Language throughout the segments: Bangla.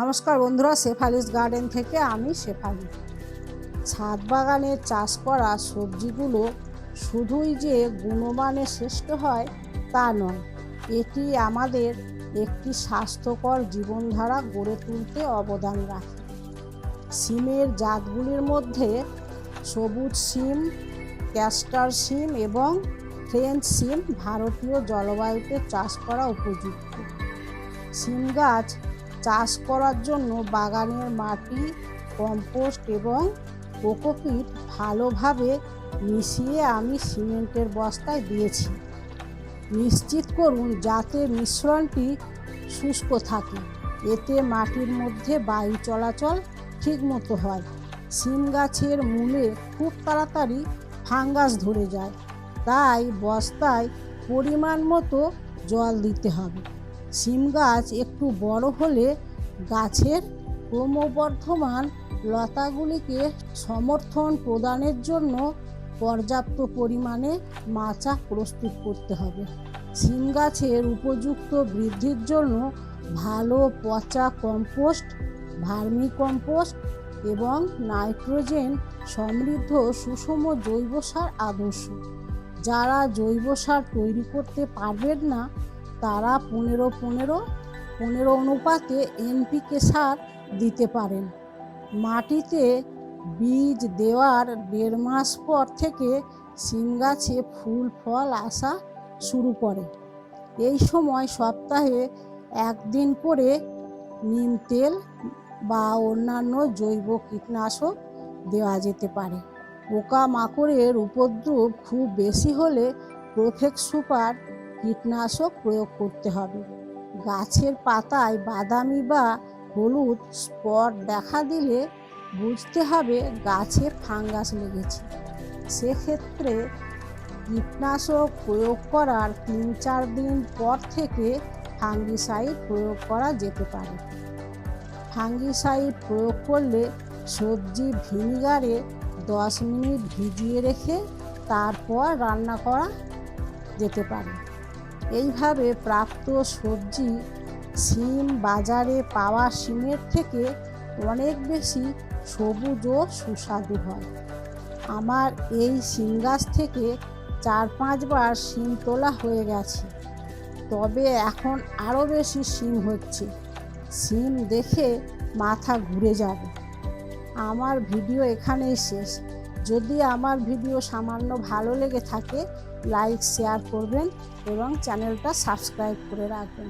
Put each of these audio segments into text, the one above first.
নমস্কার বন্ধুরা শেফালিস গার্ডেন থেকে আমি শেফালি। ছাদ বাগানে চাষ করা সবজিগুলো শুধুই যে গুণমানে শ্রেষ্ঠ হয় তা নয়, এটি আমাদের একটি স্বাস্থ্যকর জীবনধারা গড়ে তুলতে অবদান রাখে। সিমের জাতগুলির মধ্যে সবুজ সিম, ক্যাস্টার সিম এবং ফ্রেঞ্চ সিম ভারতীয় জলবায়ুতে চাষ করা উপযুক্ত। সিম গাছ চাষ করার জন্য বাগানের মাটি, কম্পোস্ট এবং কোকোপিট ভালোভাবে মিশিয়ে আমি সিমেন্টের বস্তায় দিয়েছি। নিশ্চিত করুন যাতে মিশ্রণটি শুষ্ক থাকে। এতে মাটির মধ্যে বায়ু চলাচল ঠিকমতো হয়। সিম গাছের মূলে খুব তাড়াতাড়ি ফাঙ্গাস ধরে যায়। তাই বস্তায় পরিমাণ মতো জল দিতে হবে। সিম গাছ একটু বড় হলে গাছের ক্রমবর্ধমান লতাগুলিকে সমর্থন প্রদানের জন্য পর্যাপ্ত পরিমাণে মাচা প্রস্তুত করতে হবে। সিম গাছের উপযুক্ত বৃদ্ধির জন্য ভালো পচা কম্পোস্ট ভার্মি কম্পোস্ট এবং নাইট্রোজেন সমৃদ্ধ সুষম জৈব সার আদর্শ। যারা জৈব সার তৈরি করতে পারবেন না তারা পনেরো পনেরো পনেরো অনুপাতে এনপিকে সার দিতে পারেন। মাটিতে বীজ দেওয়ার দেড় মাস পর থেকে সিম গাছে ফুল, ফল আসা শুরু করে। এই সময় সপ্তাহে একদিন করে নিম তেল বা অন্যান্য জৈব কীটনাশক দেওয়া যেতে পারে। পোকা মাকড়ের উপদ্রব খুব বেশি হলে প্রোফেক্স সুপার কীটনাশক প্রয়োগ করতে হবে। গাছের পাতায় বাদামি বা হলুদ স্পট দেখা দিলে বুঝতে হবে গাছে ফাঙ্গাস লেগেছে। সেক্ষেত্রে কীটনাশক প্রয়োগ করার তিন চার দিন পর থেকে ফাঙ্গিসাইড প্রয়োগ করা যেতে পারে। ফাঙ্গিসাইড প্রয়োগ করলে সবজি ভিনিগারে দশ মিনিট ভিজিয়ে রেখে তারপর রান্না করা যেতে পারে। এইভাবে প্রাপ্ত সবজি সিম বাজারে পাওয়া সিমের থেকে অনেক বেশি সবুজ ও সুস্বাদু হয়। আমার এই সিম গাছ থেকে চার পাঁচবার সিম তোলা হয়ে গেছে। তবে এখন আরও বেশি সিম হচ্ছে। সিম দেখে মাথা ঘুরে যাবে। আমার ভিডিও এখানেই শেষ। যদি আমার ভিডিও সামান্য ভালো লেগে থাকে লাইক শেয়ার করবেন এবং চ্যানেলটা সাবস্ক্রাইব করে রাখবেন।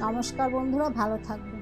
নমস্কার বন্ধুরা ভালো থাকবেন।